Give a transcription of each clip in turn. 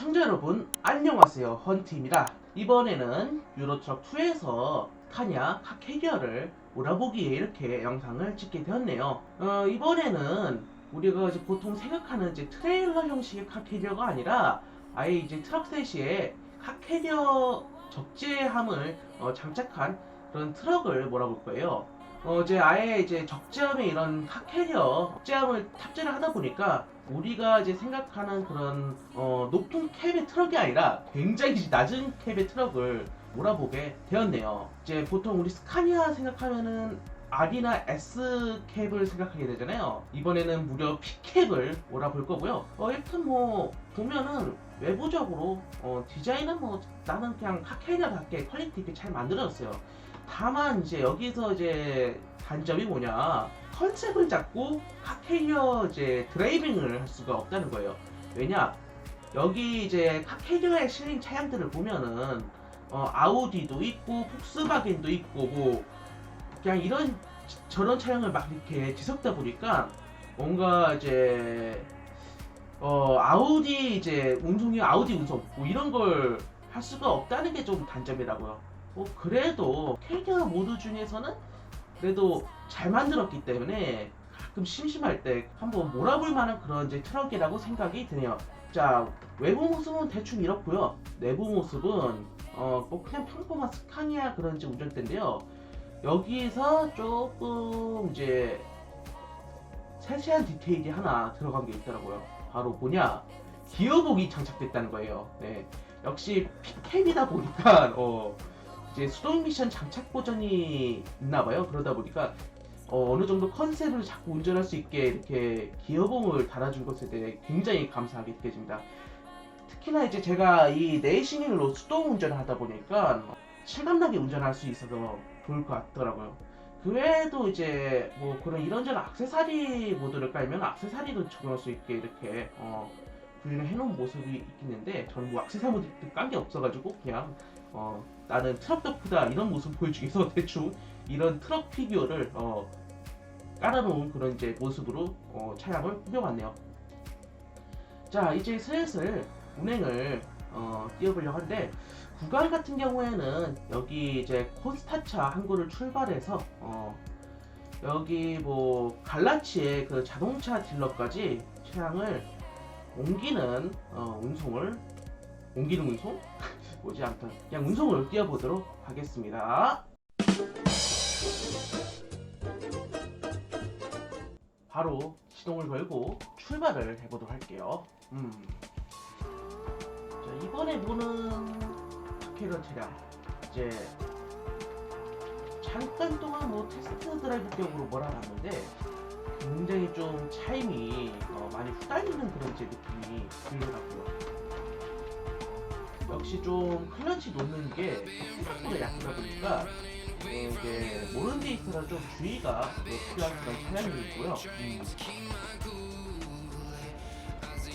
시청자 여러분 안녕하세요. 헌트입니다. 이번에는 유로트럭 2에서 카냐 각 캐리어를 몰아보기에 이렇게 영상을 찍게 되었네요. 어, 이번에는 우리가 이제 보통 생각하는 이제 트레일러 형식의 카 캐리어가 아니라 아예 이제 트럭 셋시에 각 캐리어 적재함을 어, 장착한 그런 트럭을 몰아볼 거예요. 어, 이제 아예 이제 적재함에 이런 각 캐리어 적재함을 탑재를 하다 보니까 우리가 이제 생각하는 그런 어, 높은 캡의 트럭이 아니라 굉장히 낮은 캡의 트럭을 몰아보게 되었네요. 이제 보통 우리 스카니아 생각하면은 R이나 S 캡을 생각하게 되잖아요. 이번에는 무려 P 캡을 몰아볼 거고요. 어, 일단 뭐 보면은 외부적으로 어, 디자인은 뭐 나는 그냥 카케이나답게 퀄리티 있게 잘 만들어졌어요. 다만 이제 여기서 이제 단점이 뭐냐 컨셉을 잡고 카케이어 이제 드라이빙을 할 수가 없다는 거예요. 왜냐 여기 이제 카케이어에 실린 차량들을 보면은 어, 아우디도 있고 폭스바겐도 있고 뭐 그냥 이런 저런 차량을 막 이렇게 뒤섞다 보니까 뭔가 이제 어 아우디 이제 운송이 아우디 운송 뭐 이런 걸 할 수가 없다는 게 좀 단점이라고요. 뭐 그래도 캐리어 모드 중에서는 그래도 잘 만들었기 때문에 가끔 심심할 때 한번 몰아볼 만한 그런 이제 트럭이라고 생각이 드네요. 자 외부 모습은 대충 이렇고요. 내부 모습은 어뭐 그냥 평범한 스카니아 그런 이제 운전대인데요. 여기에서 조금 이제 세세한 디테일이 하나 들어간 게 있더라고요. 바로 뭐냐? 기어복이 장착됐다는 거예요. 네. 역시 피캡이다 보니까 어 이제 수동 미션 장착 버전이 있나 봐요. 그러다 보니까 어, 느 정도 컨셉을 자꾸 운전할 수 있게 이렇게 기어봉을 달아준 것에 대해 굉장히 감사하게 느껴집니다. 특히나 이제 제가 이 레이싱으로 수동 운전을 하다 보니까 실감나게 운전할 수 있어서 좋을 것 같더라고요. 그 외에도 이제 뭐 그런 이런저런 악세사리 모드를 깔면 악세사리도 적용할 수 있게 이렇게 어, 구현을 해놓은 모습이 있겠는데 저는 뭐 악세사리 모드 깐게 없어가지고 그냥 어, 나는 트럭 덕후다 이런 모습 보여주기 위해서 대충 이런 트럭 피규어를 어, 깔아놓은 그런 이제 모습으로 어, 차량을 꾸며봤네요. 자 이제 슬슬 운행을 어, 띄워보려고 하는데 구간 같은 경우에는 여기 이제 콘스타차 항구를 출발해서 어, 여기 뭐 갈라치의 그 자동차 딜러까지 차량을 옮기는 어, 운송을 옮기는 운송? 뭐지 아무튼 그냥 운송을 띄워보도록 하겠습니다. 바로 시동을 걸고 출발을 해보도록 할게요. 음. 자, 이번에 보는 캐런 차량 이제 잠깐 동안 뭐 테스트 드라이브 격으로 몰아봤는데 굉장히 좀 차임이 어, 많이 후달리는 그런 제 느낌이 들더라고요. 역시 좀 클러치 놓는 게 생각보다 약하다 보니까 어, 이게 모르는 데 있어서 좀 주의가 어, 필요한 그런. 음.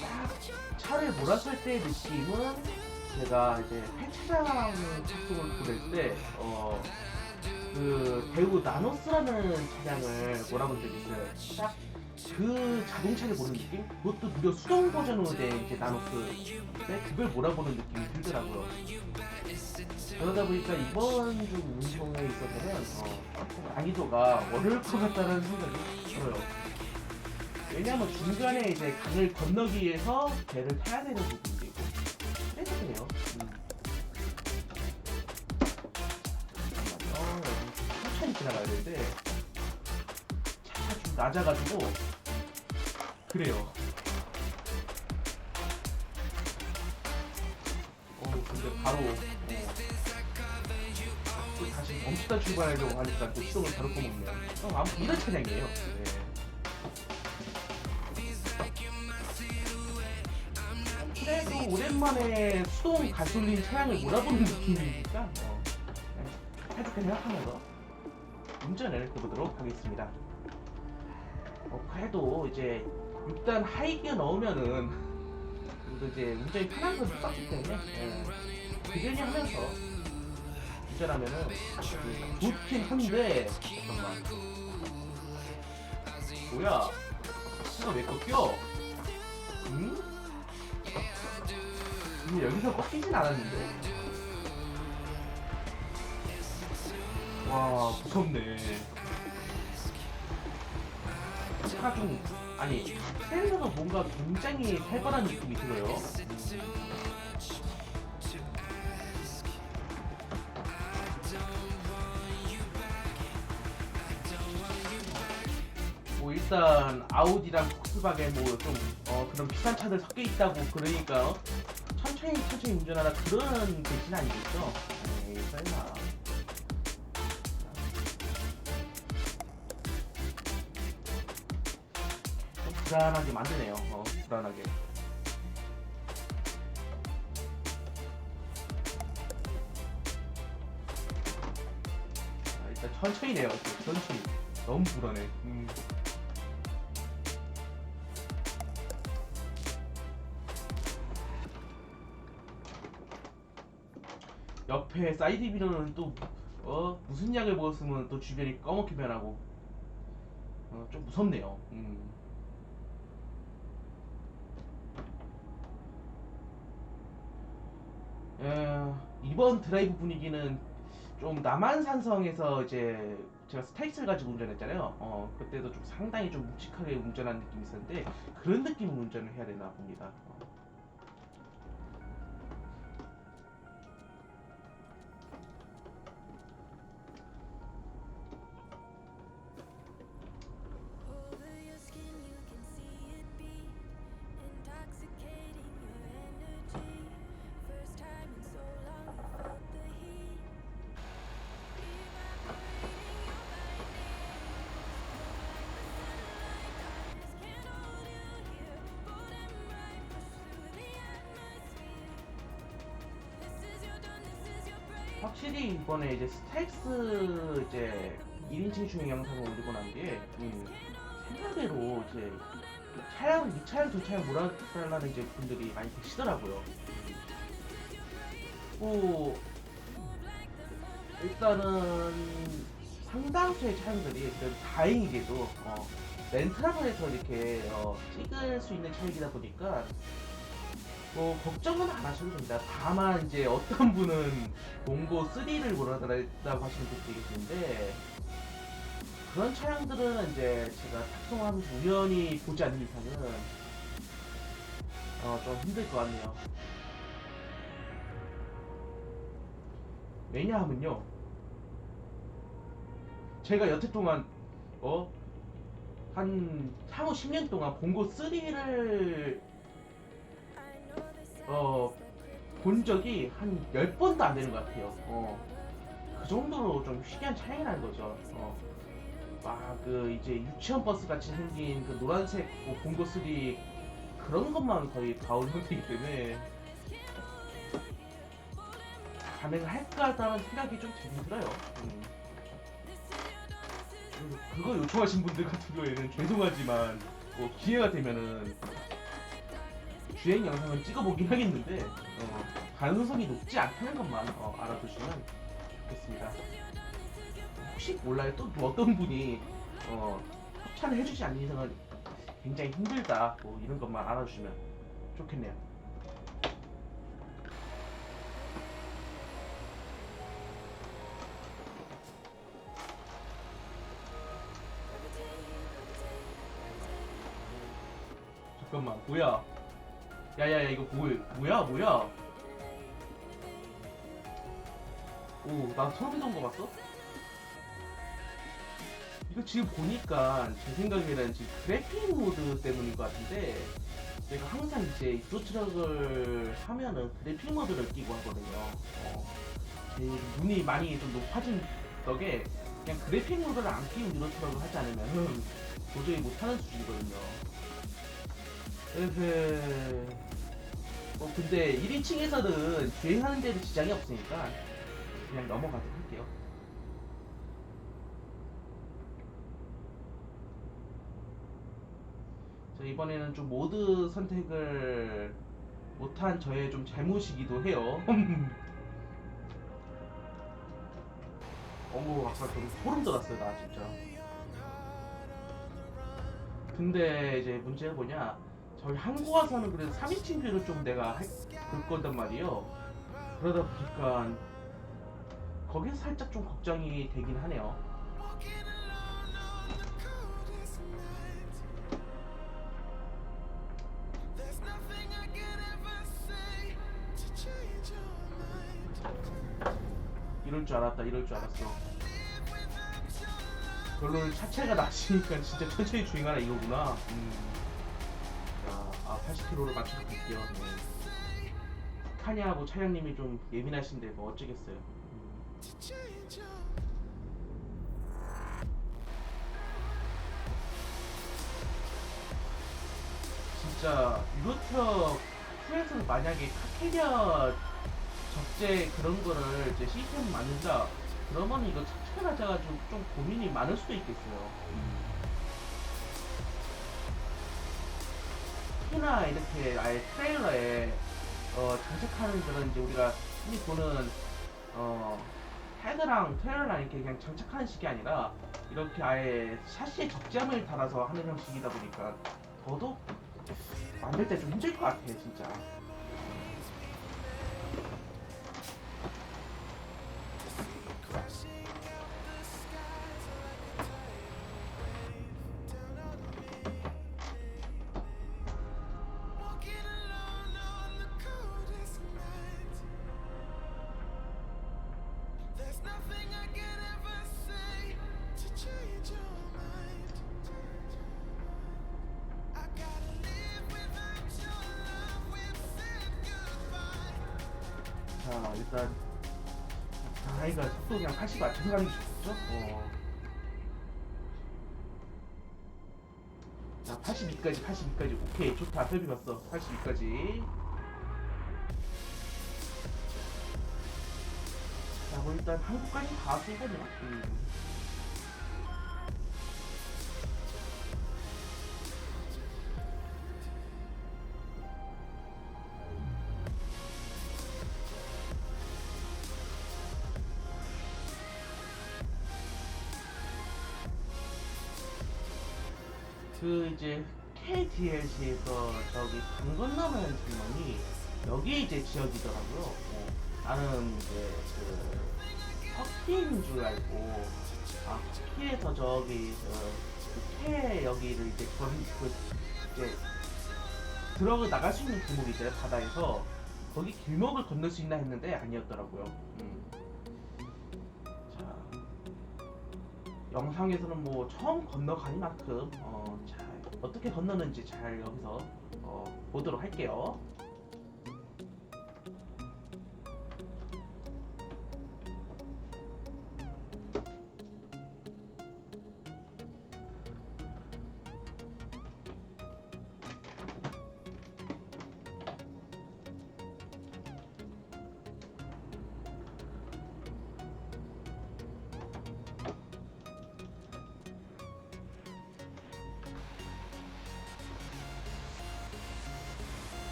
딱 차를 몰았을 때의 느낌은 제가 이제 폐차장 작동을 보낼 때, 어, 그 배우 나노스라는 차량을 몰아본 적이 있어요. 딱 그 자동차를 보는 느낌? 그것도 무려 수동 버전으로 된 이제 나노스인데 그걸 몰아보는 느낌이 들더라고요. 그러다 보니까 이번 주 운송에 있어서는 어, 난이도가 어려울 것 같다는 생각이 들어요. 왜냐면 중간에 이제 강을 건너기 위해서 배를 타야 되는 부분도 되는데 차가 좀 낮아가지고 그래요. 어 근데 바로 어, 또 다시 멈추다 출발하려고 하니까 또 시동을 바로 꺼먹네요. 어, 아무튼 이런 차량이에요. 네. 그래도 오랜만에 수동 가솔린 차량을 몰아보는 느낌이니까 어, 그냥 해줄게 생각하면서 운전을 해보도록 하겠습니다. 어, 그래도 이제 6단 하이기어 넣으면은 그래도 이제 운전이 편한 건 썼기 때문에 예, 그전히 하면서 운전하면은 그 좋긴 한데 잠깐만 뭐야 차가 왜 꺾여? 응? 근데 여기서 꺾이진 않았는데. 와 무섭네. 차가 좀 아니 트레일러가 뭔가 굉장히 살벌한 느낌이 들어요. 뭐 일단 아우디랑 폭스바겐 뭐좀 어, 그런 비싼 차들 섞여 있다고 그러니까 어? 천천히 천천히 운전하라 그런 대신 아니겠죠? 에이 설마. 불안하게 만드네요. 어, 불안하게. 아, 일단 천천히 내요. 천천히. 너무 불안해. 음. 옆에 사이드 미러는 또 어, 무슨 약을 먹었으면 또 주변이 꺼멓게 변하고 어, 좀 무섭네요. 음. 에, 이번 드라이브 분위기는 좀 남한산성에서 이제 제가 스타익스를 가지고 운전했잖아요. 어, 그때도 좀 상당히 좀 묵직하게 운전한 느낌이 있었는데 그런 느낌으로 운전을 해야 되나 봅니다. 어. 확실히 이번에 이제 스타익스 이제 1인칭 중에 영상을 올리고 난 뒤에 음, 생각대로 이제 차량 이 차량 두 차량 몰아달라는 이제 분들이 많이 계시더라고요. 뭐 일단은 상당수의 차량들이 그래도 다행히게도 어, 렌트라고 해서 이렇게 어, 찍을 수 있는 차량이다 보니까 뭐 걱정은 안 하셔도 됩니다. 다만 이제 어떤 분은 봉고 3를 몰아달라고 하시는 분들이 계신데 그런 차량들은 이제 제가 탑승하면서 우연히 보지 않는 이상은 어, 좀 힘들 것 같네요. 왜냐하면요. 제가 여태 동안 어? 한 향후 10년 동안 봉고 3를 어, 본 적이 한 10번도 안 되는 것 같아요. 어. 그 정도로 좀 희귀한 차이라는 거죠. 어. 막, 그, 이제 유치원 버스 같이 생긴 그 노란색 뭐 봉고 3 그런 것만 거의 봐온 형태이기 때문에 가능할까라는 생각이 좀 들긴 들어요. 음. 그거 요청하신 분들 같은 경우에는 죄송하지만 뭐 기회가 되면은 주행 영상을 찍어보긴 하겠는데 어, 가능성이 높지 않다는 것만 어, 알아두시면 좋겠습니다. 혹시 몰라요 또 어떤 분이 어, 협찬을 해주지 않는 이상은 굉장히 힘들다 뭐 이런 것만 알아주시면 좋겠네요. 잠깐만 뭐야? 야야야 이거 뭐 뭐야 뭐야? 오나 소름 돋은 거 봤어? 이거 지금 보니까 제 생각에는 지금 그래픽 모드 때문인 것 같은데 제가 항상 이제 유로트럭을 하면은 그래픽 모드를 끼고 하거든요. 어, 제 눈이 많이 좀 높아진 덕에 그냥 그래픽 모드를 안 끼고 유로트럭을 하지 않으면은 도저히 못하는 수준이거든요. 으흐. 뭐 근데 1인칭에서는 주행하는 데도 지장이 없으니까 그냥 넘어가도록 할게요. 자 이번에는 좀 모드 선택을 못한 저의 좀 잘못이기도 해요. 어머 아까 좀 소름 돋았어요 나 진짜. 근데 이제 문제가 뭐냐 저희 한국 와서는 그래도 3인칭 뷰를 좀 내가 할, 볼 거단 말이에요. 그러다 보니까 거기서 살짝 좀 걱정이 되긴 하네요. 이럴 줄 알았다, 이럴 줄 알았어. 결론은 차체가 낮으니까 진짜 천천히 주행하라 이거구나. 음. 자, 아 80km를 맞춰서 갈게요. 네. 카냐하고 차량님이 좀 예민하신데 뭐 어쩌겠어요. 음. 진짜 유로트럭 2에서는 만약에 카캐리아 적재 그런 거를 이제 시스템 만든다 그러면 이거 차체가 낮아가지고 좀 고민이 많을 수도 있겠어요. 특 히나 이렇게 아예 트레일러에 어, 장착하는 그런 이제 우리가 흔히 보는 어, 헤드랑 트레일러랑 이렇게 그냥 장착하는 식이 아니라 이렇게 아예 샤시에 적재함을 달아서 하는 형식이다 보니까 더더욱 만들 때 좀 힘들 것 같아요 진짜. 자 일단 아이가 속도 그냥 80 맞춰서 가는 게 좋겠죠? 어. 자 82까지 82까지 오케이 좋다 설비 봤어 82까지 자 뭐 일단 한국까지 다 쓰거든요 음. 건너면 장면이 여기 이제 지역이더라고요. 어, 나는 이제 그 터키인 줄 알고 아 터키에서 저기 그캐 여기를 이제 건, 그 이제 들어가 나갈 수 있는 길목이 있어요 바다에서 거기 길목을 건널 수 있나 했는데 아니었더라고요. 음. 자 영상에서는 뭐 처음 건너가니만큼 어, 잘 어떻게 건너는지 잘 여기서 어, 보도록 할게요.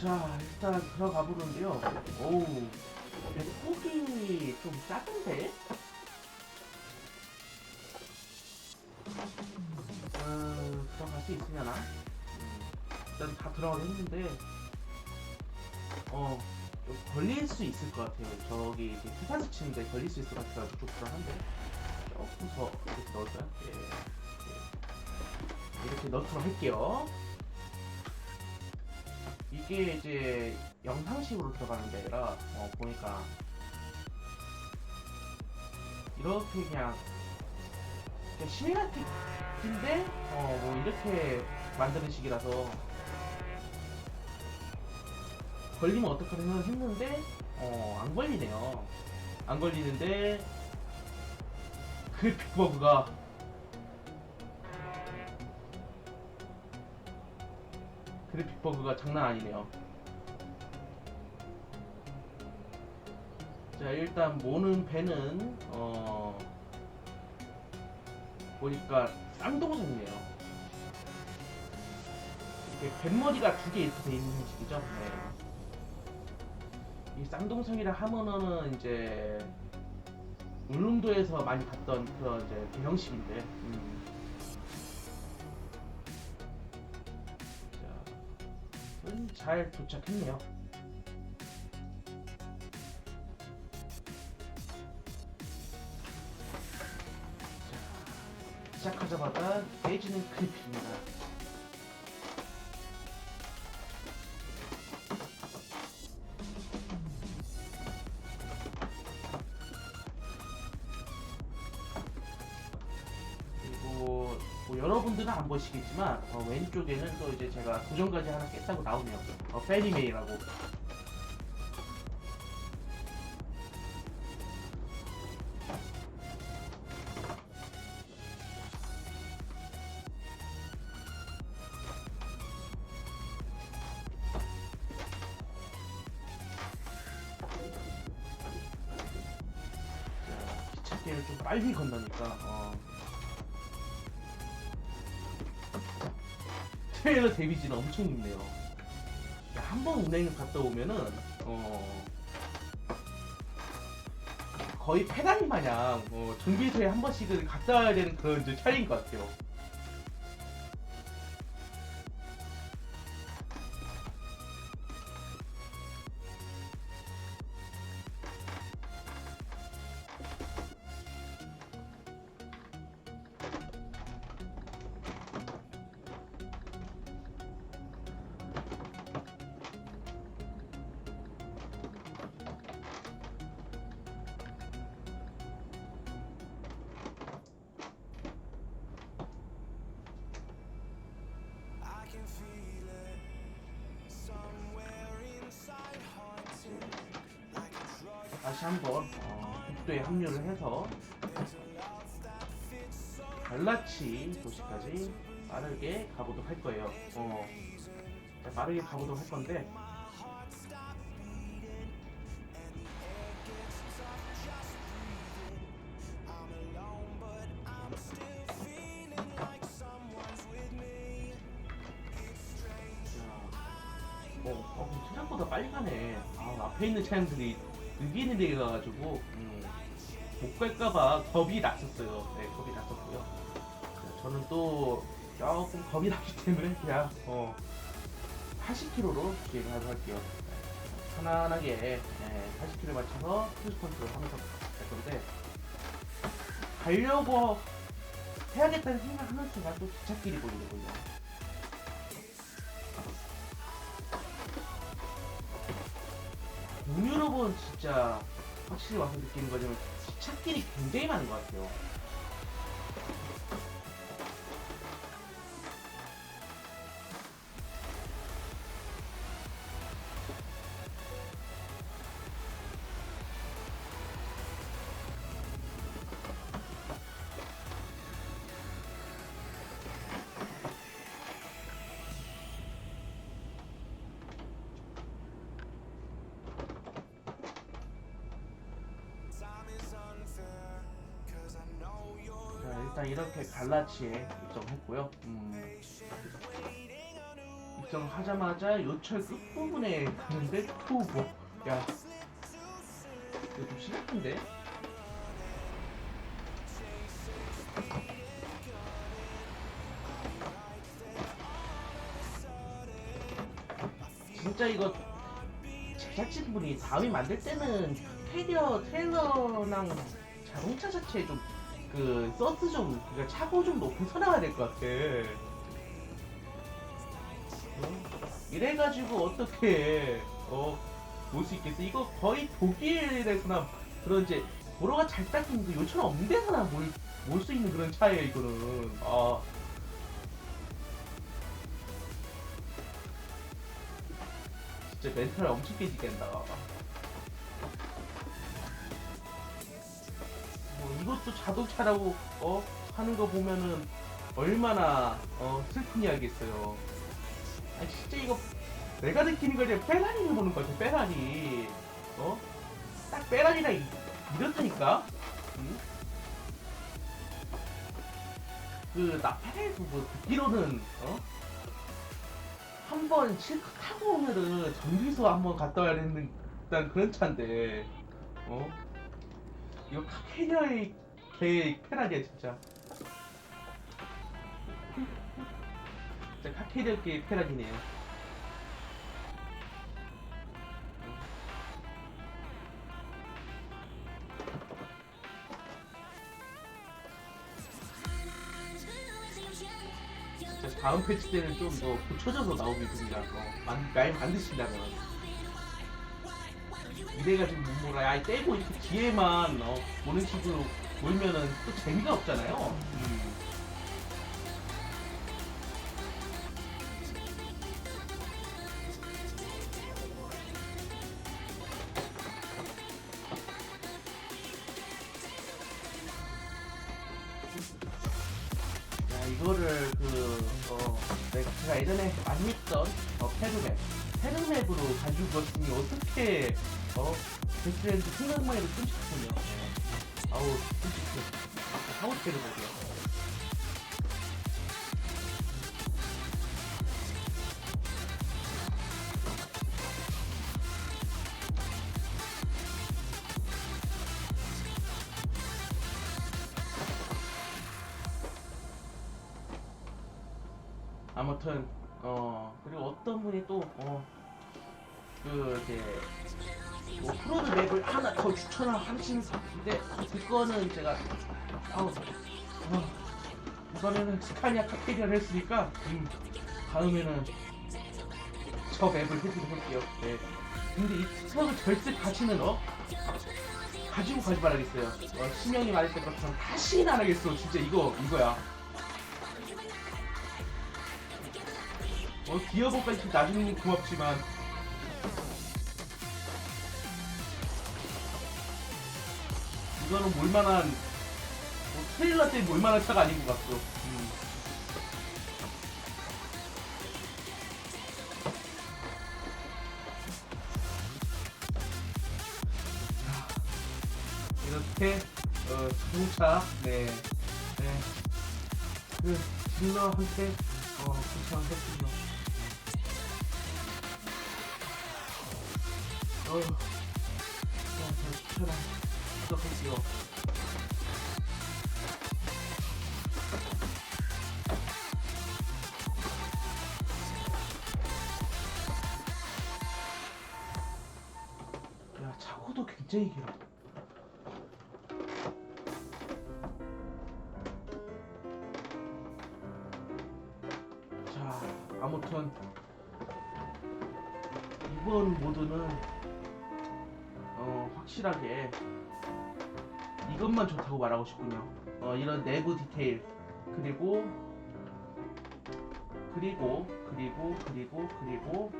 자 일단 들어가 보는데요. 오우 배폭이 좀 작은데? 어, 들어갈 수 있으려나? 음, 일단 다 들어가긴 했는데 어, 좀 걸릴 수 있을 것 같아요. 저기 이제 피판스 치는데 걸릴 수 있을 것 같아서 좀 불안한데 조금 더 이렇게 넣을까요? 예. 예. 이렇게 넣도록 할게요. 이게 이제 영상식으로 들어가는 게 아니라 어, 보니까 이렇게 그냥, 그냥 시네마틱인데 어, 뭐 이렇게 만드는 식이라서 걸리면 어떡하나 생각했는데 어, 안 걸리네요. 안 걸리는데 그래픽 버그가 그래픽 버그가 장난 아니네요. 자 일단 모는 배는 어 보니까 쌍동선이네요. 이렇게 뱃머리가 두 개 이렇게 돼 있는 형식이죠. 네. 이 쌍동성이라 하면은 이제 울릉도에서 많이 봤던 그런 이제 그 형식인데. 음. 잘 도착했네요. 자, 시작하자마자 깨지는 크리프입니다. 여러분들은 안 보시겠지만 어, 왼쪽에는 또 이제 제가 도전까지 하나 깼다고 나오네요. 어, 좀 빨리 건 데미지는 엄청 있네요. 한 번 운행을 갔다 오면은 어 거의 페라리 마냥 어, 정비소에 한 번씩은 갔다 와야 되는 그런 차이인 것 같아요. 합류를 해서 갈라치 도시까지 빠르게 가보도록 할 거예요. 어, 자, 빠르게 가보도록 할 건데 어, 어, 생각보다 빨리 가네. 아, 앞에 있는 차량들이 가가지고 음, 못 갈까봐 겁이 났었어요. 네, 겁이 났었고요. 자, 저는 또 조금 겁이 났기 때문에 그냥 어, 80km로 주행을 하도록 할게요. 편안하게 네, 80km 맞춰서 크루즈 컨트롤 하면서 갈 건데 가려고 해야겠다는 생각하는 순간 또 기찻길이 보이더군요. 북유럽은 진짜 확실히 와서 느끼는 거지만 기찻길이 굉장히 많은 것 같아요. 갈라치에 입성했고요. 음, 입성하자마자 요철 끝부분에 가는데 또 뭐, 야, 이거 좀 심각한데? 진짜 이거 제작진분이 다음에 만들 때는 캐리어 트레일러랑 자동차 자체에 좀 그 서스 좀 그러니까 차고 좀 높여서 나와야 될 것 같아. 어? 이래가지고 어떻게 어볼 수 있겠어? 이거 거의 독일에서나 그런 이제 도로가 잘그 요청 없는 데서나 몰몰 수 있는 그런 차예요 이거는. 아. 진짜 멘탈 엄청 깨지겠다. 뭐 이것도 자동차라고 어 하는 거 보면은 얼마나 어 슬픈 이야기겠어요. 아니 진짜 이거 내가 느끼는 거지 페라리를 보는 거 같아 페라리. 어? 딱 빼라니라 이- 이렇다니까. 응? 그 나페라에서 뭐 듣기로는 어? 한 번 실컷 타고 오면은 정비소 한번 갔다 와야 되는 그런 차인데 어? 이거 카케냐의 개 페라리야 진짜. 진짜 카케냐의 페라리네요. 진짜 다음 패치 때는 좀 더 고쳐져서 나오겠습니다. 어, 만, 많이 만드신다면. 이래가 지금 못 몰아. 아이 떼고 이렇게 뒤에만 어, 보는 식으로 몰면은 또 재미가 없잖아요. 음. 야 이거를 그 어, 내가 제가 예전에 많이 했던 어, 페르맵 페르맵으로 가지고 왔으니 어떻게 어 베스트랜드 생각만 해도 끔찍하군요. 네. 아우 끔찍해. 하우 페르맵이요. 아무튼 어 그리고 어떤 분이 또어그 이제 뭐 프로드 맵을 하나 더 추천을 하시는 분인데 그거는 제가 아우 어, 이번에는 스카니아 카페리아를 했으니까 음, 다음에는 저 맵을 해드리도록 할게요. 네. 근데 이 특성을 절대 가치는 어 가지고 가지 말아야겠어요. 어, 신명이 말했던 것처럼 다시는 안 하겠어. 진짜 이거 이거야. 어, 기어볼까지 나중에 고맙지만 이거는 몰만한 뭐, 트레일러 때 몰만한 차가 아닌 것 같소. 음. 이렇게 어, 자동차 네, 네, 그 딜러한테 어, 도착했군요. 어 굉장히 길어. 자, 아무튼 이번 모드는 어, 확실하게 이것만 좋다고 말하고 싶군요. 어, 이런 내부 디테일 그리고 그리고 그리고 그리고 그리고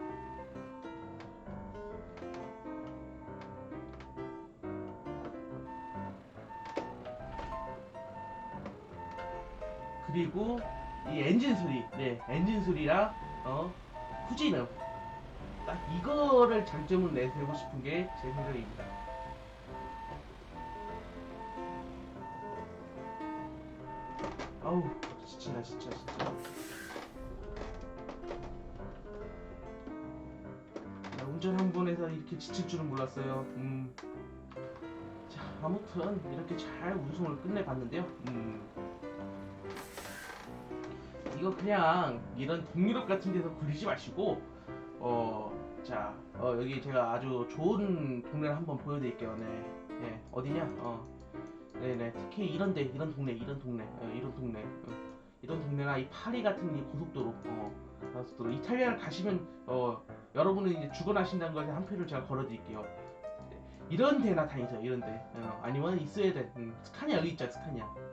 그리고 이 엔진 소리, 네, 엔진 소리랑 어 후진음 딱 이거를 장점으로 내세우고 싶은 게 제 생각입니다. 아우 지친다 진짜 진짜. 야, 운전 한 번에서 이렇게 지칠 줄은 몰랐어요. 음. 자 아무튼 이렇게 잘 운송을 끝내봤는데요. 음. 이거 그냥 이런 동유럽 같은 데서 굴리지 마시고 어자 어, 여기 제가 아주 좋은 동네를 한번 보여드릴게요. 네, 네 어디냐? 어, 네네 특히 이런데 이런 동네 이런 동네 어, 이런 동네 어, 이런 동네나 이 파리 같은 이 고속도로 어 고속도로 이탈리아를 가시면 어 여러분은 이제 죽어나신다는 것에 한 표를 제가 걸어드릴게요. 네, 이런 데나 다니세요. 이런 데 어, 아니면 이 스웨덴 음, 스카니아 여기 있죠 스카니아.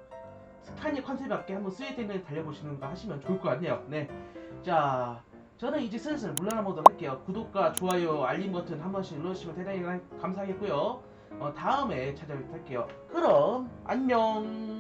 스카니아 컨셉 맞게 한번 스웨덴을 달려보시는 거 하시면 좋을 것 같네요. 네. 자, 저는 이제 슬슬 물러나보도록 할게요. 구독과 좋아요, 알림 버튼 한 번씩 눌러주시면 대단히 감사하겠고요. 어, 다음에 찾아뵙도록 할게요. 그럼, 안녕!